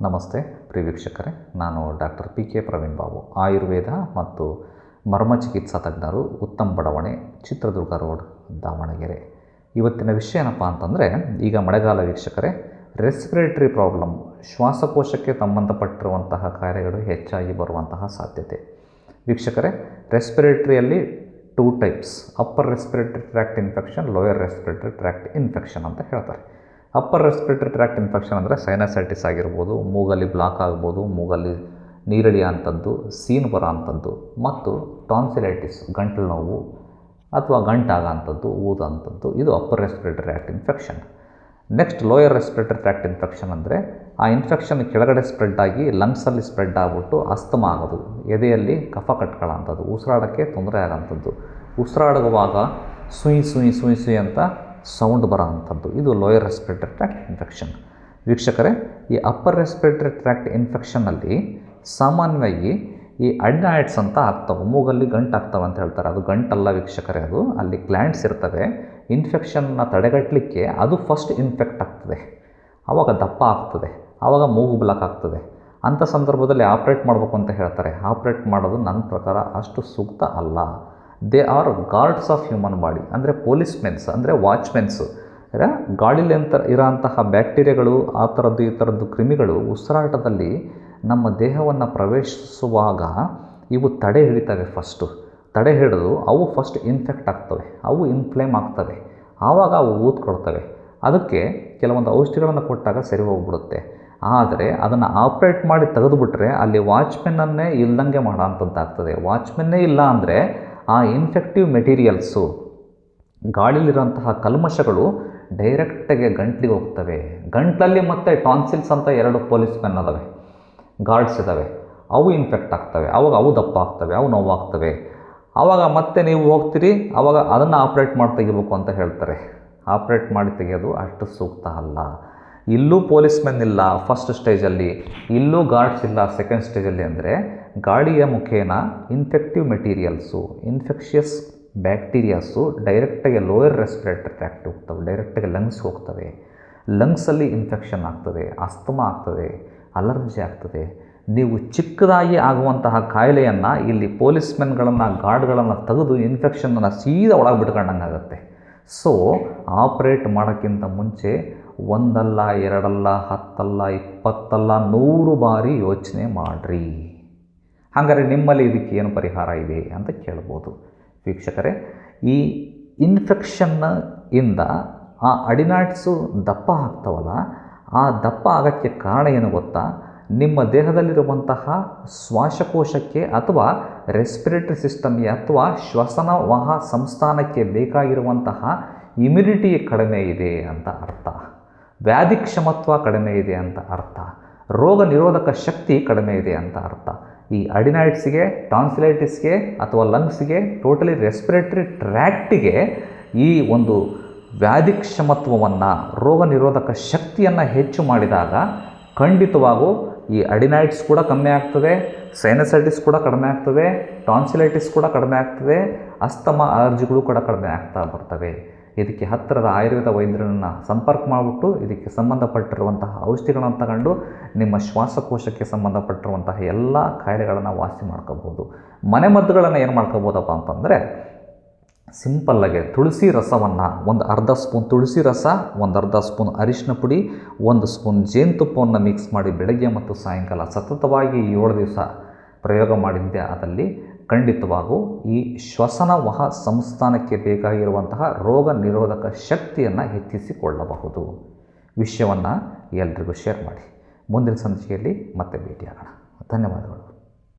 ನಮಸ್ತೆ ಪ್ರಿವೀಕ್ಷಕರೇ ನಾನು doctor P K Praveen Babu. Ayurveda ಮತ್ತು ಮರ್ಮ ಚಿಕಿತ್ಸಾ ತಜ್ಞರು ಉತ್ತಮ ಬಡಾವಣೆ, ಚಿತ್ರದುರ್ಗ ರೋಡ್, ದಾವಣಗೆರೆ. ಇವತ್ತಿನ ವಿಷಯ ಏನಪ್ಪ ಅಂತಂದರೆ, ಈಗ ಮಳೆಗಾಲ ವೀಕ್ಷಕರೇ ರೆಸ್ಪಿರೇಟರಿ ಪ್ರಾಬ್ಲಮ್ ಶ್ವಾಸಕೋಶಕ್ಕೆ ಸಂಬಂಧಪಟ್ಟಿರುವಂತಹ ಕಾಯಿಲೆಗಳು ಹೆಚ್ಚಾಗಿ ಬರುವಂತಹ ಸಾಧ್ಯತೆ. ವೀಕ್ಷಕರೇ ರೆಸ್ಪಿರೇಟರಿಯಲ್ಲಿ two types upper respiratory tract infection lower respiratory tract infection ಅಂತ ಹೇಳ್ತಾರೆ. ಅಪ್ಪರ್ ರೆಸ್ಪಿರೇಟರಿ ಟ್ರ್ಯಾಕ್ಟ್ ಇನ್ಫೆಕ್ಷನ್ ಅಂದರೆ ಸೈನಸೈಟಿಸ್ ಆಗಿರ್ಬೋದು, ಮೂಗಲ್ಲಿ ಬ್ಲಾಕ್ ಆಗ್ಬೋದು, ಮೂಗಲ್ಲಿ ನೀರಳಿಯೋ ಅಂಥದ್ದು ಸೀನ್ ಬರೋ ಅಂಥದ್ದು ಮತ್ತು ಟಾನ್ಸಿಲೈಟಿಸ್ ಗಂಟಲು ನೋವು ಅಥವಾ ಗಂಟಾಗೋ ಅಂಥದ್ದು ಊದಂಥದ್ದು ಇದು upper respiratory tract infection next lower respiratory tract infection ಅಂದರೆ ಆ ಇನ್ಫೆಕ್ಷನ್ ಕೆಳಗಡೆ ಸ್ಪ್ರೆಡ್ ಆಗಿ ಲಂಗ್ಸಲ್ಲಿ ಸ್ಪ್ರೆಡ್ ಆಗಿಬಿಟ್ಟು ಅಸ್ತಮ ಆಗೋದು. ಎದೆಯಲ್ಲಿ ಕಫ ಕಟ್ಕೊಳ್ಳೋಂಥದ್ದು, ಉಸಿರಾಡೋಕ್ಕೆ ತೊಂದರೆ ಆಗೋಂಥದ್ದು. ಉಸಿರಾಡುವಾಗ ಸುಯಿ ಸುಯಿ ಸುಯಿ ಸುಯಿ ಅಂತ ಸೌಂಡ್ ಬರೋ ಅಂಥದ್ದು ಇದು ಲೋಯರ್ ರೆಸ್ಪಿರೇಟರಿ ಟ್ರ್ಯಾಕ್ಟ್ ಇನ್ಫೆಕ್ಷನ್ ವೀಕ್ಷಕರೇ, ಈ ಅಪ್ಪರ್ ರೆಸ್ಪಿರೇಟರಿ ಟ್ರ್ಯಾಕ್ಟ್ ಇನ್ಫೆಕ್ಷನಲ್ಲಿ ಸಾಮಾನ್ಯವಾಗಿ ಈ ಅಡ್ನಾಯ್ಡ್ಸ್ ಅಂತ ಆಗ್ತವೆ, ಮೂಗಲ್ಲಿ ಗಂಟು ಆಗ್ತವೆ ಅಂತ ಹೇಳ್ತಾರೆ. ಅದು ಗಂಟಲ್ಲ ವೀಕ್ಷಕರೇ ಅದು. ಅಲ್ಲಿ ಕ್ಲ್ಯಾಂಟ್ಸ್ ಇರ್ತವೆ. ಇನ್ಫೆಕ್ಷನ್ನ ತಡೆಗಟ್ಟಲಿಕ್ಕೆ ಅದು ಫಸ್ಟ್ ಇನ್ಫೆಕ್ಟ್ ಆಗ್ತದೆ. ಆವಾಗ ದಪ್ಪ ಆಗ್ತದೆ. ಆವಾಗ ಮೂಗು ಬ್ಲಾಕ್ ಆಗ್ತದೆ. ಅಂಥ ಸಂದರ್ಭದಲ್ಲಿ ಆಪ್ರೇಟ್ ಮಾಡಬೇಕು ಅಂತ ಹೇಳ್ತಾರೆ. ಆಪ್ರೇಟ್ ಮಾಡೋದು ನನ್ನ ಪ್ರಕಾರ ಅಷ್ಟು ಸೂಕ್ತ ಅಲ್ಲ. They are guards of human body ಅಂದರೆ ಪೊಲೀಸ್ಮೆನ್ಸ್ ಅಂದರೆ ವಾಚ್ಮೆನ್ಸು ಗಾಳಿಲಿ ಅಂತ ಇರೋಂತಹ ಬ್ಯಾಕ್ಟೀರಿಯಾಗಳು, ಆ ಥರದ್ದು ಈ ಥರದ್ದು ಕ್ರಿಮಿಗಳು ಉಸಿರಾಟದಲ್ಲಿ ನಮ್ಮ ದೇಹವನ್ನು ಪ್ರವೇಶಿಸುವಾಗ ಇವು ತಡೆ ಹಿಡಿತವೆ ಫಸ್ಟು ತಡೆ ಹಿಡಿದು ಅವು ಫಸ್ಟ್ ಇನ್ಫೆಕ್ಟ್ ಆಗ್ತವೆ, ಅವು ಇನ್ಫ್ಲೇಮ್ ಆಗ್ತವೆ, ಆವಾಗ ಅವು ಊದ್ಕೊಡ್ತವೆ ಅದಕ್ಕೆ ಕೆಲವೊಂದು ಔಷಧಿಗಳನ್ನು ಕೊಟ್ಟಾಗ ಸರಿ ಹೋಗ್ಬಿಡುತ್ತೆ. ಆದರೆ ಅದನ್ನು ಆಪ್ರೇಟ್ ಮಾಡಿ ತೆಗೆದುಬಿಟ್ರೆ ಅಲ್ಲಿ ವಾಚ್ಮೆನ್ನನ್ನೇ ಇಲ್ಲದಂಗೆ ಮಾಡೋ ಅಂಥದ್ದಾಗ್ತದೆ. ವಾಚ್ಮೆನ್ನೇ ಇಲ್ಲ ಅಂದರೆ ಆ ಇನ್ಫೆಕ್ಟಿವ್ ಮೆಟೀರಿಯಲ್ಸು ಗಾಳಿಲಿರೋಂತಹ ಕಲ್ಮಶಗಳು ಡೈರೆಕ್ಟಾಗಿ ಗಂಟ್ಲಿಗೆ ಹೋಗ್ತವೆ. ಗಂಟ್ಲಲ್ಲಿ ಮತ್ತು ಟಾನ್ಸಿಲ್ಸ್ ಅಂತ ಎರಡು ಪೊಲೀಸ್ ಮೆನ್ ಅದಾವೆ. ಗಾರ್ಡ್ಸ್ ಇದ್ದಾವೆ ಅವು ಇನ್ಫೆಕ್ಟ್ ಆಗ್ತವೆ. ಅವಾಗ ಅವು ದಪ್ಪ ಆಗ್ತವೆ ಅವು ನೋವಾಗ್ತವೆ. ಆವಾಗ ಮತ್ತೆ ನೀವು ಹೋಗ್ತೀರಿ. ಆವಾಗ ಅದನ್ನು ಆಪ್ರೇಟ್ ಮಾಡಿ ತೆಗಿಬೇಕು ಅಂತ ಹೇಳ್ತಾರೆ. ಆಪ್ರೇಟ್ ಮಾಡಿ ತೆಗೆಯೋದು ಅಷ್ಟು ಸೂಕ್ತ ಅಲ್ಲ. ಇಲ್ಲೂ ಪೊಲೀಸ್ ಮೆನ್ ಇಲ್ಲ ಫಸ್ಟ್ ಸ್ಟೇಜಲ್ಲಿ ಇಲ್ಲೂ ಗಾರ್ಡ್ಸ್ ಇಲ್ಲ ಸೆಕೆಂಡ್ ಸ್ಟೇಜಲ್ಲಿ ಅಂದರೆ ಗಾಳಿಯ ಮುಖೇನ ಇನ್ಫೆಕ್ಟಿವ್ ಮೆಟೀರಿಯಲ್ಸು ಇನ್ಫೆಕ್ಷಿಯಸ್ ಬ್ಯಾಕ್ಟೀರಿಯಾಸು ಡೈರೆಕ್ಟಾಗಿ ಲೋಯರ್ ರೆಸ್ಪಿರೇಟರಿ ಟ್ರ್ಯಾಕ್ಟ್ ಹೋಗ್ತವೆ ಡೈರೆಕ್ಟಾಗಿ ಲಂಗ್ಸ್ ಹೋಗ್ತವೆ. ಲಂಗ್ಸಲ್ಲಿ ಇನ್ಫೆಕ್ಷನ್ ಆಗ್ತದೆ ಅಸ್ತಮ ಆಗ್ತದೆ ಅಲರ್ಜಿ ಆಗ್ತದೆ. ನೀವು ಚಿಕ್ಕದಾಗಿ ಆಗುವಂತಹ ಕಾಯಿಲೆಯನ್ನು ಇಲ್ಲಿ ಪೊಲೀಸ್ಮೆನ್ಗಳನ್ನು ಗಾರ್ಡ್ಗಳನ್ನು ತೆಗೆದು ಇನ್ಫೆಕ್ಷನನ್ನು ಸೀದಾ ಒಳಗೆ ಬಿಟ್ಕೊಂಡಂಗಾಗತ್ತೆ ಸೊ ಆಪ್ರೇಟ್ ಮಾಡೋಕ್ಕಿಂತ ಮುಂಚೆ ಒಂದಲ್ಲ, ಎರಡಲ್ಲ, ಹತ್ತಲ್ಲ, ಇಪ್ಪತ್ತಲ್ಲ, ನೂರು ಬಾರಿ ಯೋಚನೆ ಮಾಡಿರಿ. ಹಾಗಾದರೆ ನಿಮ್ಮಲ್ಲಿ ಇದಕ್ಕೆ ಏನು ಪರಿಹಾರ ಇದೆ ಅಂತ ಕೇಳ್ಬೋದು. ವೀಕ್ಷಕರೇ, ಈ ಇನ್ಫೆಕ್ಷನ್ನ ಇಂದ ಆ ಅಡಿನಾಟ್ಸು ದಪ್ಪ ಆಗ್ತಾವಲ್ಲ, ಆ ದಪ್ಪ ಆಗೋಕ್ಕೆ ಕಾರಣ ಏನು ಗೊತ್ತಾ? ನಿಮ್ಮ ದೇಹದಲ್ಲಿರುವಂತಹ ಶ್ವಾಸಕೋಶಕ್ಕೆ ಅಥವಾ ರೆಸ್ಪಿರೇಟರಿ ಸಿಸ್ಟಮ್ಗೆ ಅಥವಾ ಶ್ವಸನ ವಾಹ ಸಂಸ್ಥಾನಕ್ಕೆ ಬೇಕಾಗಿರುವಂತಹ ಇಮ್ಯುನಿಟಿ ಕಡಿಮೆ ಇದೆ ಅಂತ ಅರ್ಥ. ವ್ಯಾಧಿ ಕ್ಷಮತ್ವ ಕಡಿಮೆ ಇದೆ ಅಂತ ಅರ್ಥ. ರೋಗ ನಿರೋಧಕ ಶಕ್ತಿ ಕಡಿಮೆ ಇದೆ ಅಂತ ಅರ್ಥ. ಈ ಅಡಿನೈಟ್ಸ್ಗೆ ಟಾನ್ಸಿಲೈಟಿಸ್ಗೆ ಅಥವಾ ಲಂಗ್ಸ್ಗೆ ಟೋಟಲಿ ರೆಸ್ಪಿರೇಟರಿ ಟ್ರ್ಯಾಕ್ಟಿಗೆ ಈ ಒಂದು ವ್ಯಾಧಿ ಕ್ಷಮತ್ವವನ್ನು ರೋಗ ನಿರೋಧಕ ಶಕ್ತಿಯನ್ನು ಹೆಚ್ಚು ಮಾಡಿದಾಗ ಖಂಡಿತವಾಗೂ ಈ ಅಡಿನೈಟ್ಸ್ ಕೂಡ ಕಮ್ಮಿ ಆಗ್ತದೆ, ಸೈನಸೈಟಿಸ್ ಕೂಡ ಕಡಿಮೆ ಆಗ್ತದೆ, ಟಾನ್ಸಿಲೈಟಿಸ್ ಕೂಡ ಕಡಿಮೆ ಆಗ್ತದೆ, ಅಸ್ತಮ ಅಲರ್ಜಿಗಳು ಕೂಡ ಕಡಿಮೆ ಆಗ್ತಾ ಬರ್ತವೆ. ಇದಕ್ಕೆ ಹತ್ತಿರದ ಆಯುರ್ವೇದ ವೈದ್ಯರನ್ನು ಸಂಪರ್ಕ ಮಾಡಿಬಿಟ್ಟು ಇದಕ್ಕೆ ಸಂಬಂಧಪಟ್ಟಿರುವಂತಹ ಔಷಧಿಗಳನ್ನು ತಗೊಂಡು ನಿಮ್ಮ ಶ್ವಾಸಕೋಶಕ್ಕೆ ಸಂಬಂಧಪಟ್ಟಿರುವಂತಹ ಎಲ್ಲ ಕಾಯಿಲೆಗಳನ್ನು ವಾಸಿ ಮಾಡ್ಕೋಬೋದು ಮನೆಮದ್ದುಗಳನ್ನು ಏನು ಮಾಡ್ಕೋಬೋದಪ್ಪ ಅಂತಂದರೆ ಸಿಂಪಲ್ಲಾಗೆ ತುಳಸಿ ರಸವನ್ನು ಒಂದು ಅರ್ಧ ಸ್ಪೂನ್ ತುಳಸಿ ರಸ, ಒಂದು ಅರ್ಧ ಸ್ಪೂನ್ ಅರಿಶಿನ ಪುಡಿ, ಒಂದು ಸ್ಪೂನ್ ಜೇನುತುಪ್ಪವನ್ನು ಮಿಕ್ಸ್ ಮಾಡಿ ಬೆಳಗ್ಗೆ ಮತ್ತು ಸಾಯಂಕಾಲ ಸತತವಾಗಿ ಏಳು ದಿವಸ ಪ್ರಯೋಗ ಮಾಡಿದ್ದೆ ಅದಲ್ಲಿ ಖಂಡಿತವಾಗೂ ಈ ಶ್ವಸನವಹ ಸಂಸ್ಥಾನಕ್ಕೆ ಬೇಕಾಗಿರುವಂತಹ ರೋಗ ನಿರೋಧಕ ಶಕ್ತಿಯನ್ನು ಹೆಚ್ಚಿಸಿಕೊಳ್ಳಬಹುದು. ವಿಷಯವನ್ನು ಎಲ್ರಿಗೂ ಶೇರ್ ಮಾಡಿ. ಮುಂದಿನ ಸಂಚಿಕೆಯಲ್ಲಿ ಮತ್ತೆ ಭೇಟಿಯಾಗೋಣ. ಧನ್ಯವಾದಗಳು.